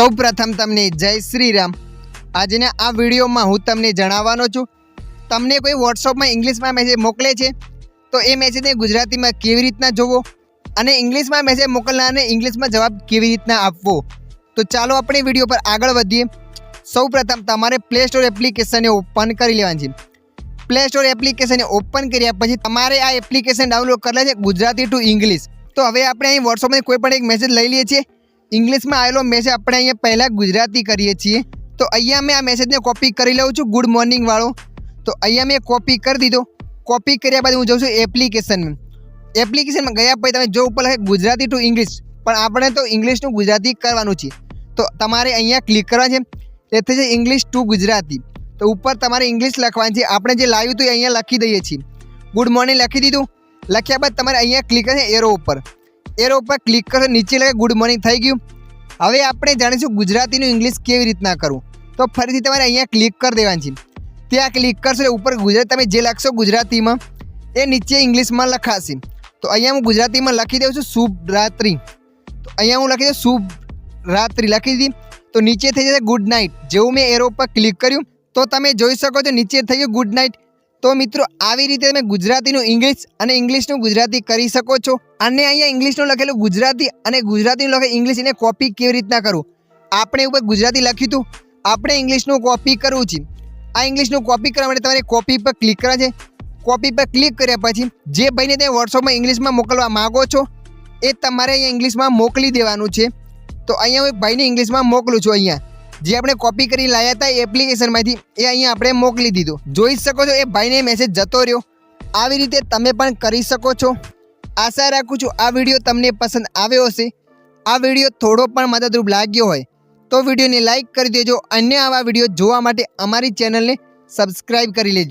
સૌ પ્રથમ તમને જય શ્રી રામ આજના આ વિડીયોમાં હું તમને જણાવવાનો છું, તમને કોઈ વોટ્સઅપમાં ઇંગ્લિશમાં મેસેજ મોકલે છે, તો એ મેસેજને ગુજરાતીમાં કેવી રીતના જોવો અને ઇંગ્લિશમાં મેસેજ મોકલનારને ઇંગ્લિશમાં જવાબ કેવી રીતના આપવો? તો ચાલો આપણે વીડિયો પર આગળ વધીએ. સૌ પ્રથમ તમારે પ્લે સ્ટોર એપ્લિકેશનને ઓપન કરી લેવાની છે. પ્લે સ્ટોર એપ્લિકેશનને ઓપન કર્યા પછી તમારે આ એપ્લિકેશન ડાઉનલોડ કરેલા છે ગુજરાતી ટુ ઇંગ્લિશ તો હવે આપણે અહીં વોટ્સઅપમાં કોઈ પણ એક મેસેજ લઈ લઈએ છીએ. ઇંગ્લિશમાં આવેલો મેસેજ આપણે અહીંયા પહેલાં ગુજરાતી કરીએ છીએ. તો અહીંયા મેં આ મેસેજને કોપી કરી લઉં છું ગુડ મોર્નિંગ વાળો. તો અહીંયા મેં કોપી કરી દીધો. કોપી કર્યા બાદ હું જાઉં છું એપ્લિકેશનમાં એપ્લિકેશનમાં ગયા પછી તમે જો ઉપર લખે ગુજરાતી ટુ ઇંગ્લિશ પણ આપણે તો ઇંગ્લિશનું ગુજરાતી કરવાનું છે. તો તમારે અહીંયા ક્લિક કરવા છે. તેથી છે ઇંગ્લિશ ટુ ગુજરાતી. તો ઉપર તમારે ઇંગ્લિશ લખવાની છે. આપણે જે લાવ્યું હતું એ અહીંયા લખી દઈએ છીએ. ગુડ મોર્નિંગ લખી દીધું. લખ્યા બાદ તમારે અહીંયા ક્લિક કરશે એરો ઉપર. એરો ઉપર ક્લિક કરશો, નીચે લખે ગુડ મોર્નિંગ થઈ ગયું. હવે આપણે જાણીશું ગુજરાતીનું ઇંગ્લિશ કેવી રીતના કરવું. તો ફરીથી તમારે અહીંયા ક્લિક કરી દેવાની છે. ત્યાં ક્લિક કરશો એટલે ઉપર ગુજરાતી, તમે જે લખશો ગુજરાતીમાં, એ નીચે ઇંગ્લિશમાં લખાશે. તો અહીંયા હું ગુજરાતીમાં લખી દઉં છું શુભ રાત્રિ તો અહીંયા હું લખી દઉં શુભ રાત્રિ લખી દીધી. તો નીચે થઈ જશે ગુડ નાઇટ જેવું મેં એરો ઉપર ક્લિક કર્યું, તો તમે જોઈ શકો છો નીચે થઈ ગયું ગુડ નાઇટ તો મિત્રો, આવી રીતે તમે ગુજરાતીનું ઇંગ્લિશ અને ઇંગ્લિશનું ગુજરાતી કરી શકો છો. અને અહીંયા ઇંગ્લિશનું લખેલું ગુજરાતી અને ગુજરાતીનું લખેલું ઇંગ્લિશ એને કોપી કેવી રીતના કરવું? આપણે ઉપર ગુજરાતી લખ્યું હતું આપણે ઇંગ્લિશનું કોપી કરવું છે. આ ઇંગ્લિશનું કોપી કરવા માટે તમારે કોપી પર ક્લિક કરવા છે. કોપી પર ક્લિક કર્યા પછી, જે ભાઈને તમે વોટ્સઅપમાં ઇંગ્લિશમાં મોકલવા માગો છો, એ તમારે અહીંયા ઇંગ્લિશમાં મોકલી દેવાનું છે. તો અહીંયા હું ભાઈને ઇંગ્લિશમાં મોકલું છું અહીંયા. જે આપણે કોપી કરી લાવ્યા હતા એપ્લિકેશનમાંથી એ અહીંયા આપણે મોકલી દીધું. જોઈ શકો છો, એ ભાઈને મેસેજ જતો રહ્યો. આવી રીતે તમે પણ કરી શકો છો. આશા રાખું છું આ વીડિયો તમને પસંદ આવ્યો હશે. આ વીડિયો થોડો પણ મદદરૂપ લાગ્યો હોય, તો વિડીયોને લાઇક કરી દેજો. અન્ય આવા વીડિયો જોવા માટે અમારી ચેનલને સબસ્ક્રાઈબ કરી લેજો.